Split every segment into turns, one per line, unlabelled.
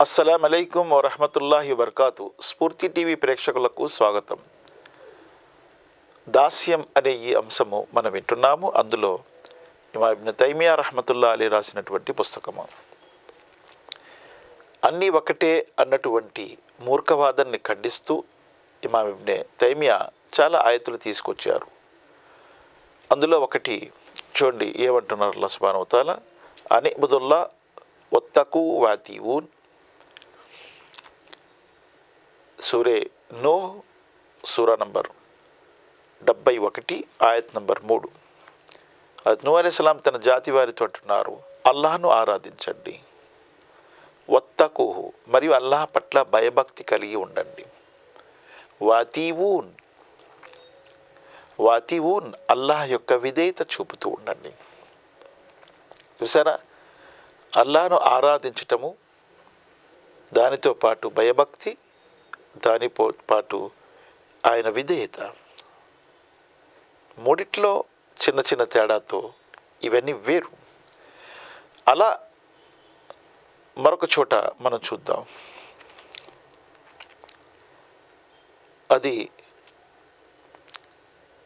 అస్సలం అలైకుం వరహమతుల్లాహి వర్కాతు స్ఫూర్తి టీవీ ప్రేక్షకులకు స్వాగతం. దాస్యం అనే ఈ అంశము మనం వింటున్నాము. అందులో ఇమాబిన్ తైమియా రహమతుల్లా అలీ రాసినటువంటి పుస్తకము. అన్నీ ఒకటే అన్నటువంటి మూర్ఖవాదాన్ని ఖండిస్తూ ఇమాం తైమియా చాలా ఆయతులు తీసుకొచ్చారు. అందులో ఒకటి చూడండి ఏమంటున్నారు అల్లా సుబాను అని బుదుల్లా ఒత్తకు వాతీవున్. సూరే నో సూరా నంబర్ డెబ్బై ఒకటి ఆయత్ నంబర్ మూడు. అది నూ అలీస్లాం తన జాతి వారితో అంటున్నారు అల్లాహను ఆరాధించండి. వత్తకుహు. మరియు అల్లాహ్ పట్ల భయభక్తి కలిగి ఉండండి. వాతీవూన్. వాతీవూన్ అల్లాహ్ యొక్క విధేయత చూపుతూ ఉండండి. చూసారా? అల్లాను ఆరాధించటము దానితో పాటు భయభక్తి దానితో పాటు ఆయన విధేయత. మూడిట్లో చిన్న చిన్న తేడాతో ఇవన్నీ వేరు. అలా మరొక చోట మనం చూద్దాం. అది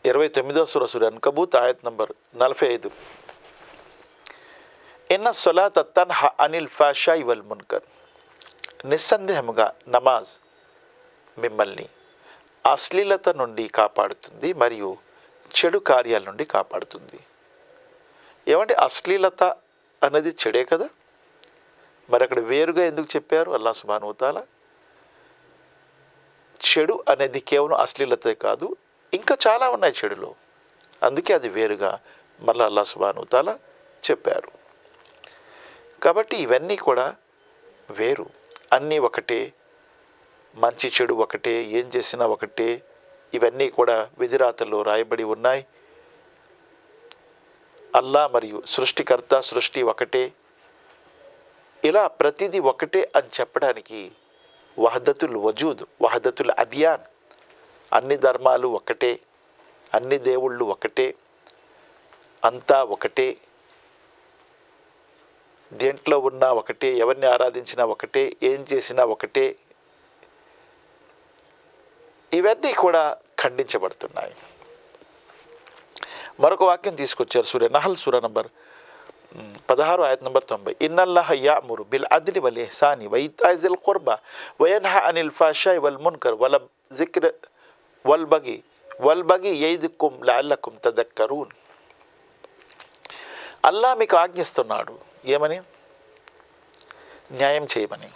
ఇరవై తొమ్మిదో సురసుడు అన్కబూత్ ఆయత్ నంబర్ నలభై ఐదు. ఎన్న సొలా తన్హ అనిల్ ఫాషా ఇవల్ మున్కర్. నిస్సందేహముగా నమాజ్ మిమ్మల్ని అశ్లీలత నుండి కాపాడుతుంది మరియు చెడు కార్యాల నుండి కాపాడుతుంది. ఏమంటే అశ్లీలత అనేది చెడే కదా? మరి అక్కడ వేరుగా ఎందుకు చెప్పారు? అల్లా సుబానుతాల చెడు అనేది కేవలం అశ్లీలతే కాదు ఇంకా చాలా ఉన్నాయి చెడులో. అందుకే అది వేరుగా మళ్ళీ అల్లా సుబానుతాల చెప్పారు. కాబట్టి ఇవన్నీ కూడా వేరు. అన్నీ ఒకటే మంచి చెడు ఒకటే ఏం చేసినా ఒకటే. ఇవన్నీ కూడా విధిరాతల్లో రాయబడి ఉన్నాయి. అల్లా మరియు సృష్టికర్త సృష్టి ఒకటే. ఇలా ప్రతిదీ ఒకటే అని చెప్పడానికి వహదతుల్ వజూద్ వహదతుల్ అదియాన్ అన్ని ధర్మాలు ఒకటే అన్ని దేవుళ్ళు ఒకటే అంతా ఒకటే. దేంట్లో ఉన్నా ఒకటే ఎవరిని ఆరాధించినా ఒకటే ఏం చేసినా ఒకటే. ఇవన్నీ కూడా ఖండించబడుతున్నాయి. మరొక వాక్యం తీసుకొచ్చారు సూర్య నహల్ సూర నంబర్ పదహారు ఆయత నంబర్ తొంభై. ఇన్నల్లాహ యామురు బిల్ అద్లి వల్ ఇహ్సాని వైతాజిల్ ఖుర్బా వయన్హ అనిల్ ఫాషాయ్ వల్ మున్కర్ వల జిక్ర వల్ బగి వల్ బగి యైదుకుం లాల్లకుం తదక్కరూన్. అల్లా మీకు ఆజ్ఞిస్తున్నాడు ఏమని? న్యాయం చేయమని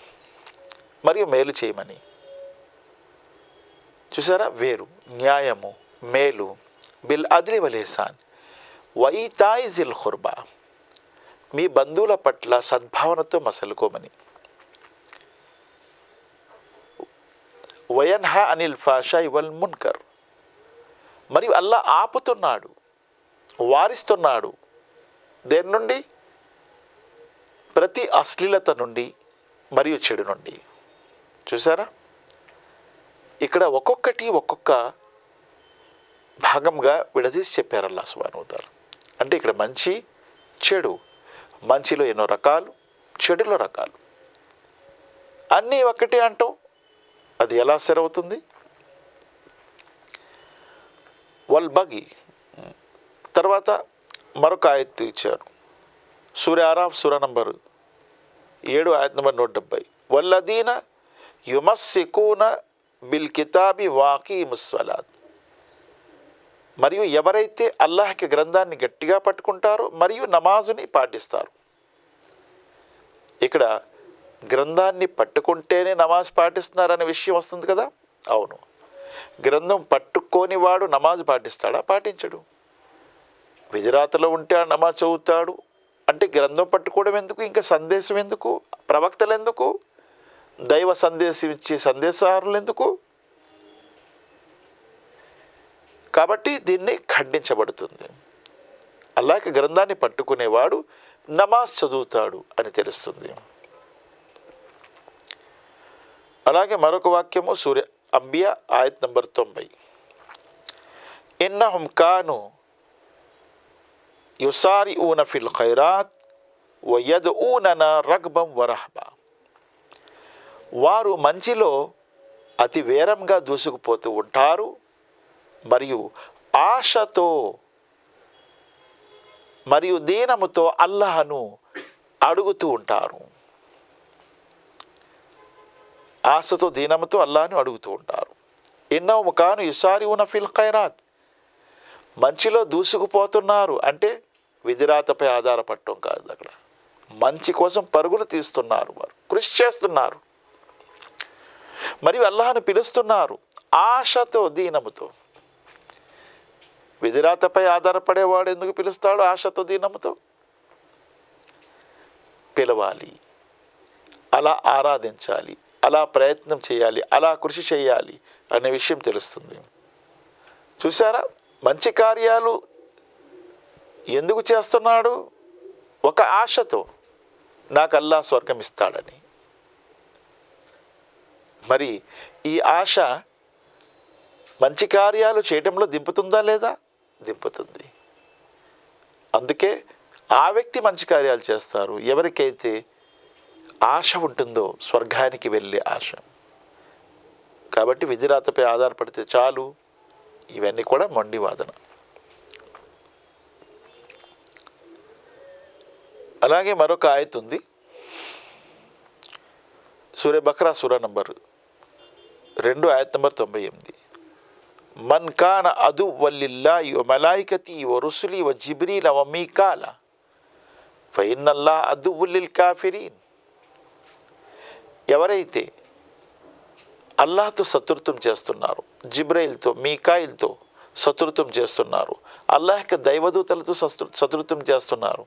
మరియు మేలు చేయమని. చూసారా? వేరు. న్యాయము మేలు. బిల్ అదిలి వలేసాన్ వైతాయి జిల్ ఖుర్బా. మీ బంధువుల పట్ల సద్భావనతో మసలుకోమని. వయన్హా అనిల్ ఫాషా ఇవల్ మున్కర్. మరియు అల్లా ఆపుతున్నాడు. వారిస్తున్నాడు. దేని నుండి? ప్రతి అశ్లీలత నుండి మరియు చెడు నుండి. చూసారా? ఇక్కడ ఒక్కొక్కటి ఒక్కొక్క భాగంగా విడదీసి చెప్పారు అల్లా సుబానవుతారు అంటే ఇక్కడ మంచి చెడు. మంచిలో ఎన్నో రకాలు చెడులో రకాలు. అన్నీ ఒకటే అంటాం. అది ఎలా సరవుతుంది? వల్ బగి. తర్వాత మరొక ఆయత్తు ఇచ్చారు. సూర్య ఆరాఫ్ సూర నంబరు ఏడు ఆయత్ నంబర్ నూట డెబ్బై. వల్లదీన యుమస్సికూన బిల్ కితాబి వాకీ ముస్వలాద్ మరియు ఎవరైతే అల్లాహ్కి గ్రంథాన్ని గట్టిగా పట్టుకుంటారో మరియు నమాజుని పాటిస్తారు. ఇక్కడ గ్రంథాన్ని పట్టుకుంటేనే నమాజ్ పాటిస్తున్నారనే విషయం వస్తుంది కదా? అవును. గ్రంథం పట్టుకోని వాడు నమాజ్ పాటిస్తాడా? పాటించడు. విధిరాతలో ఉంటే ఆ నమాజ్ చదువుతాడు. అంటే గ్రంథం పట్టుకోవడం ఎందుకు? ఇంకా సందేశం ఎందుకు? ప్రవక్తలు ఎందుకు? దైవ సందేశం ఇచ్చే సందేశారులు ఎందుకు కాబట్టి దీన్ని ఖండించబడుతుంది. అలాగే గ్రంథాన్ని పట్టుకునేవాడు నమాజ్ చదువుతాడు అని తెలుస్తుంది. అలాగే మరొక వాక్యము సూర్య అంబియా ఆయత్ నంబర్ తొంభై. ఇన్నహుం కాను యుసారి ఊన ఫిల్ ఖైరాత్ వయద్ ఊనన రగ్బం వరహబా. వారు మంచిలో అతి వేరంగా దూసుకుపోతూ ఉంటారు. మరియు ఆశతో మరియు దీనముతో అల్లహను అడుగుతూ ఉంటారు. ఆశతో దీనముతో అల్లాహను అడుగుతూ ఉంటారు. ఎన్నో ముఖాను ఇసారి ఉన్న ఫిల్ ఖైరాత్. మంచిలో దూసుకుపోతున్నారు అంటే విధిరాతపై ఆధారపడటం కాదు అక్కడ. మంచి కోసం పరుగులు తీస్తున్నారు వారు. కృషి చేస్తున్నారు. మరియు అల్లాహను పిలుస్తున్నారు ఆశతో దీనముతో. విధిరాతపై ఆధారపడేవాడు ఎందుకు పిలుస్తాడు ఆశతో దీనముతో? పిలవాలి. అలా ఆరాధించాలి. అలా ప్రయత్నం చేయాలి. అలా కృషి చేయాలి అనే విషయం తెలుస్తుంది. చూసారా మంచి కార్యాలు ఎందుకు చేస్తున్నాడు? ఒక ఆశతో. నాకు అల్లా స్వర్గం ఇస్తాడని. మరి ఈ ఆశ మంచి కార్యాలు చేయటంలో దింపుతుందా లేదా? దింపుతుంది. అందుకే ఆ వ్యక్తి మంచి కార్యాలు చేస్తారు. ఎవరికైతే ఆశ ఉంటుందో స్వర్గానికి వెళ్ళే ఆశ. కాబట్టి విధిరాతపై ఆధారపడితే చాలు. ఇవన్నీ కూడా మొండి వాదన. అలాగే మరొక ఆయత్ ఉంది. సూర్య బక్రా సూర నంబరు. రెండు ఆయత్ నెంబర్ తొంభై ఎనిమిది. మన్ కాన అదు వల్లిల్లాయి వ మలాయికతి వ రుసులి వ జిబ్రీల వ మీకాల. ఫైనల్లా అదు ఉల్లిల్ కాఫిరీన్. ఎవరైతే అల్లాహ్తో శత్రుత్వం చేస్తున్నారు జిబ్రైల్తో మీకాయిల్తో శత్రుత్వం చేస్తున్నారు అల్లాహ్ యొక్క దైవదూతలతో శత్రు శత్రుత్వం చేస్తున్నారు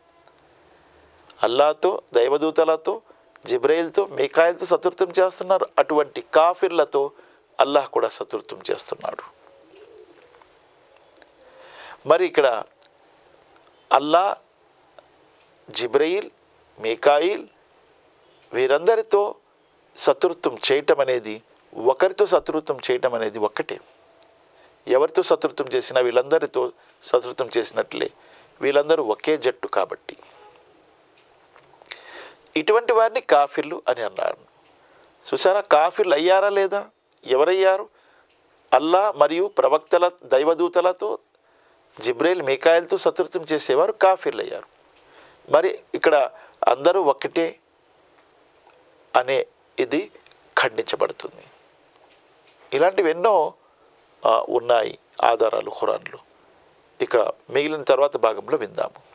అల్లాతో దైవదూతలతో జిబ్రైల్తో మీకాయిల్తో శత్రుత్వం చేస్తున్నారు. అటువంటి కాఫిర్లతో అల్లాహ్ కూడా శత్రుత్వం చేస్తున్నాడు. మరి ఇక్కడ అల్లా జిబ్రయిల్ మీకాయిల్ వీరందరితో శత్రుత్వం చేయటం అనేది ఒకరితో శత్రుత్వం చేయటం అనేది ఒక్కటే. ఎవరితో శత్రుత్వం చేసినా వీళ్ళందరితో శత్రుత్వం చేసినట్లే. వీళ్ళందరూ ఒకే జట్టు కాబట్టి. ఇటువంటి వారిని కాఫిర్లు అని అన్నారు. చూసారా కాఫిర్లు అయ్యారా లేదా? ఎవరయ్యారు? అల్లా మరియు ప్రవక్తల దైవదూతలతో జిబ్రేల్ మేకాయలతో శత్రుత్వం చేసేవారు కాఫిర్లు అయ్యారు. మరి ఇక్కడ అందరూ ఒకటే అనే ఇది ఖండించబడుతుంది. ఇలాంటివి ఎన్నో ఉన్నాయి ఆధారాలు ఖురాన్లు. ఇక మిగిలిన తర్వాత భాగంలో విందాము.